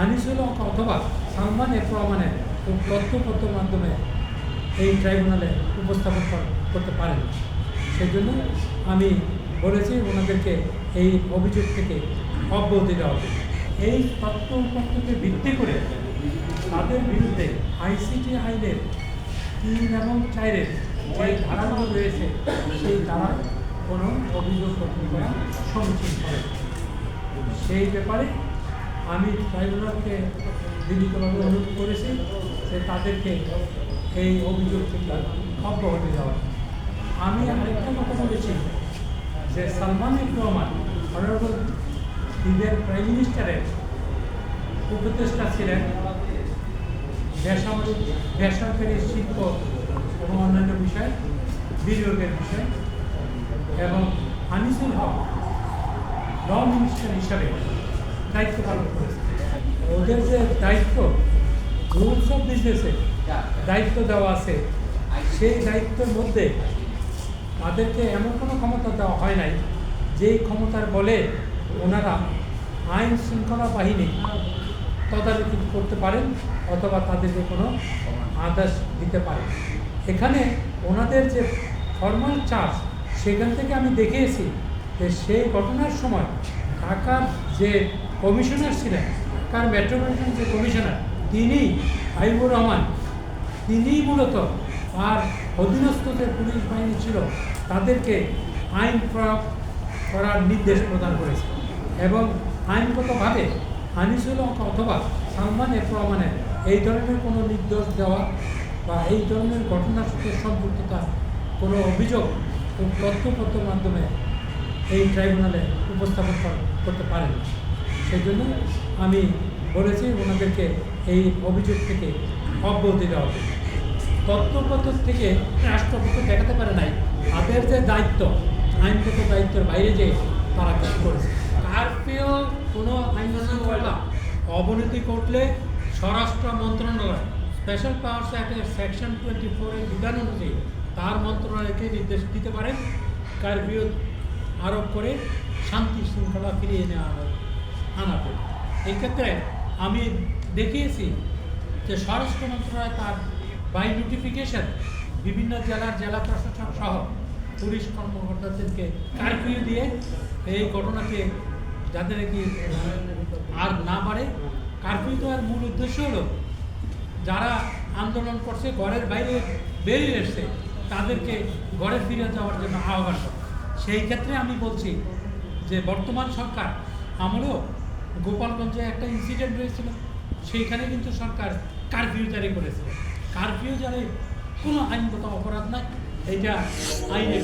আনিসুল অথবা সালমান রহমানের তথ্যপত্র মাধ্যমে এই ট্রাইব্যুনালে উপস্থাপন করতে পারেন। সেই জন্য আমি বলেছি ওনাদেরকে এই অভিযোগ থেকে অব্যাহতি দেওয়া হবে এই তথ্যপত্রকে ভিত্তি করে তাদের বিরুদ্ধে আইসিটি আইনের তিন এবং চারের যে ধারাগুলো রয়েছে, সেই ধারা কোনো অভিযোগ করা সমীচীন হবে সেই ব্যাপারে আমি ট্রাইব্যুনালকে বিনীতভাবে অনুরোধ করেছি যে তাদেরকে এই অভিযোগ থেকে অব্যাহতি দেওয়া আমি আরেকটা কথা বলেছি যে Salman Rahman honourable Indian prime মিনিস্টারের উপদেষ্টা ছিলেন বেসামরিক, বেসরকারি শিল্প এবং অন্যান্য বিষয়, বিনিয়োগের বিষয় এবং আনিসুল হক ল মিনিস্টার হিসাবে দায়িত্ব পালন করেছে। ওদের যে দায়িত্ব রুলস অফ বিজনেসে দায়িত্ব দেওয়া আছে। সেই দায়িত্বের মধ্যে তাদেরকে এমন কোনো ক্ষমতা দেওয়া হয় নাই, যেই ক্ষমতার বলে ওনারা আইন শৃঙ্খলা বাহিনী তদারকি করতে পারেন অথবা তাদেরকে কোনো আদেশ দিতে পারেন। এখানে ওনাদের যে ফর্মাল চার্জ সেখান থেকে আমি দেখেছি যে সেই ঘটনার সময় ঢাকার যে কমিশনার ছিলেন, ঢাকার মেট্রোপলিটন যে কমিশনার, তিনি হাইবুর রহমান তিনিই মূলত আর অধীনস্থ যে পুলিশ বাহিনী ছিল, তাদেরকে আইন প্রয়োগ করার নির্দেশ প্রদান করেছে এবং আইনগতভাবে আনিসুল অথবা সালমান এফ রহমানের এই ধরনের কোনো নির্দেশ দেওয়া বা এই ধরনের ঘটনার সাথে সম্পৃক্ততা কোনো অভিযোগ তথ্যপত্র মাধ্যমে এই ট্রাইব্যুনালে উপস্থাপন করতে পারেন। সেই জন্য আমি বলেছি ওনাদেরকে এই অভিযোগ থেকে অব্যাহতি দেওয়া হবে তথ্যপত্র থেকে রাষ্ট্রপক্ষ দেখাতে পারে নাই, তাদের যে দায়িত্ব, আইনগত দায়িত্বের বাইরে যে তারা কাজ করেছে। কারফিউ কোনো আইনশৃঙ্খলা অবনতি ঘটলে স্বরাষ্ট্র মন্ত্রণালয়, স্পেশাল পাওয়ার্স অ্যাক্টের সেকশন টোয়েন্টি ফোরের বিধান অনুযায়ী তার মন্ত্রণালয়কে নির্দেশ দিতে পারেন কারফিউ আরোপ করে শান্তি শৃঙ্খলা ফিরিয়ে নেওয়া হয় আনাতে এই ক্ষেত্রে আমি দেখিয়েছি যে স্বরাষ্ট্র মন্ত্রণালয় তার বাই নোটিফিকেশন বিভিন্ন জেলার জেলা প্রশাসক সহ পুলিশ কর্মকর্তাদেরকে কারফিউ দিয়ে এই ঘটনাকে যাতে নাকি আর না বাড়ে কারফিউ দেওয়ার মূল উদ্দেশ্য হলো, যারা আন্দোলন করছে, ঘরের বাইরে বেরিয়ে এসছে, তাদেরকে ঘরে ফিরে যাওয়ার জন্য আহ্বান করে। সেই ক্ষেত্রে আমি বলছি যে বর্তমান সরকার আমলেও গোপালগঞ্জে একটা ইনসিডেন্ট হয়েছিল, সেইখানে কিন্তু সরকার কারফিউ জারি করেছিল কারফিউ জারি কোনো আইনগত অপরাধ নাই, এটা আইনে